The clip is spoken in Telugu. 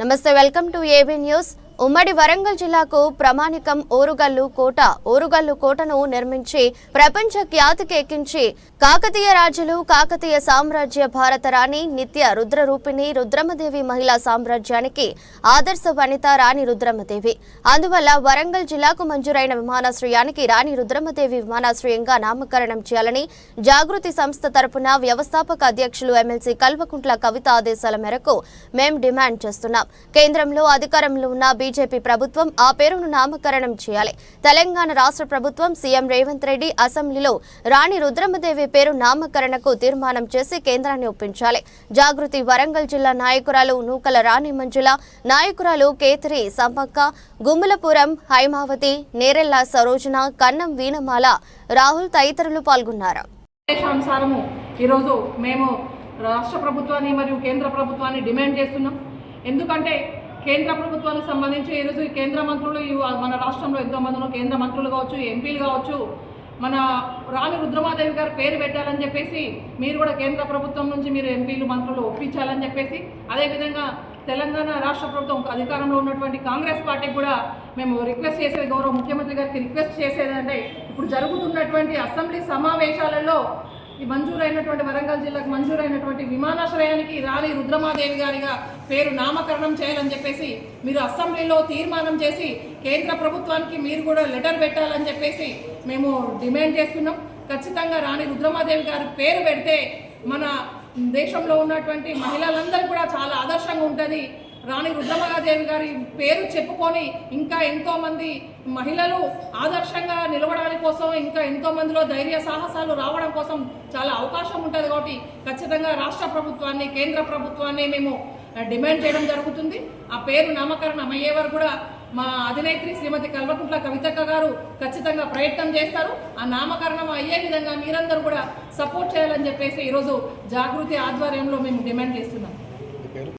నమస్తే వెల్కమ్ టు ఏబీ న్యూస్ ఉమ్మడి వరంగల్ జిల్లాకు ప్రమాణికం ఓరుగల్లు కోట. ఓరుగల్లు కోటను నిర్మించి ప్రపంచ ఖ్యాతికి ఎక్కించి కాకతీయ రాజులు కాకతీయ సామ్రాజ్య భారత రాణి నిత్య రుద్రరూపిణి రుద్రమదేవి మహిళా సామ్రాజ్యానికి ఆదర్శ వనిత రాణి రుద్రమదేవి. అందువల్ల వరంగల్ జిల్లాకు మంజూరైన విమానాశ్రయానికి రాణి రుద్రమదేవి విమానాశ్రయంగా నామకరణం చేయాలని జాగృతి సంస్థ తరపున వ్యవస్థాపక అధ్యక్షులు ఎమ్మెల్సీ కల్వకుంట్ల కవిత ఆదేశాల మేరకు మేం డిమాండ్ చేస్తున్నాం. కేంద్రంలో అధికారంలో ఉన్న బీజేపీ ప్రభుత్వం ఆ పేరును నామకరణం చేయాలి. తెలంగాణ రాష్ట్ర ప్రభుత్వం సీఎం రేవంత్ రెడ్డి అసెంబ్లీలో రాణి రుద్రమదేవి పేరు నామకరణకు తీర్మానం చేసి కేంద్రాన్ని ఒప్పించాలి. జాగృతి వరంగల్ జిల్లా నాయకురాలు నూకల రాణి మంజుల నాయకురాలు కేతరి సంపక్క గుమ్మలపురం హైమావతి నేరెల్ల సరోజన కన్నం వీణమాల రాహుల్ తదితరులు పాల్గొన్నారు. ఈరోజు మేము రాష్ట్ర ప్రభుత్వాన్ని మరియు కేంద్ర ప్రభుత్వాన్ని డిమాండ్ చేస్తున్నాం. ఎందుకంటే కేంద్ర ప్రభుత్వానికి సంబంధించి ఈరోజు కేంద్ర మంత్రులు మన రాష్ట్రంలో ఎంతో మంది కేంద్ర మంత్రులు కావచ్చు ఎంపీలు కావచ్చు మన రాణి రుద్రమాదేవి గారు పేరు పెట్టాలని చెప్పేసి మీరు కూడా కేంద్ర ప్రభుత్వం నుంచి మీరు ఎంపీలు మంత్రులు ఒప్పించాలని చెప్పేసి అదేవిధంగా తెలంగాణ రాష్ట్ర ప్రభుత్వం అధికారంలో ఉన్నటువంటి కాంగ్రెస్ పార్టీకి కూడా మేము రిక్వెస్ట్ చేసేది గౌరవ ముఖ్యమంత్రి గారికి రిక్వెస్ట్ చేసేది అంటే ఇప్పుడు జరుగుతున్నటువంటి అసెంబ్లీ సమావేశాలలో ఈ మంజూరైనటువంటి వరంగల్ జిల్లాకు మంజూరైనటువంటి విమానాశ్రయానికి రాణి రుద్రమాదేవి గారిగా పేరు నామకరణం చేయాలని చెప్పేసి మీరు అసెంబ్లీలో తీర్మానం చేసి కేంద్ర ప్రభుత్వానికి మీరు కూడా లెటర్ పెట్టాలని చెప్పేసి మేము డిమాండ్ చేస్తున్నాం. ఖచ్చితంగా రాణి రుద్రమాదేవి గారి పేరు పెడితే మన దేశంలో ఉన్నటువంటి మహిళలందరూ కూడా చాలా ఆదర్శంగా ఉంటుంది. రాణి రుద్రమహాదేవి గారి పేరు చెప్పుకొని ఇంకా ఎంతోమంది మహిళలు ఆదర్శంగా నిలవడానికి కోసం ఇంకా ఎంతో మందిలో ధైర్య సాహసాలు రావడం కోసం చాలా అవకాశం ఉంటుంది కాబట్టి ఖచ్చితంగా రాష్ట్ర ప్రభుత్వాన్ని కేంద్ర ప్రభుత్వాన్ని మేము డిమాండ్ చేయడం జరుగుతుంది. ఆ పేరు నామకరణం అయ్యే వరకు కూడా మా అధినేత్రి శ్రీమతి కల్వకుంట్ల కవితక్క గారు ఖచ్చితంగా ప్రయత్నం చేస్తారు. ఆ నామకరణం అయ్యే విధంగా మీరందరూ కూడా సపోర్ట్ చేయాలని చెప్పేసి ఈరోజు జాగృతి ఆధ్వర్యంలో మేము డిమాండ్ చేస్తున్నాం.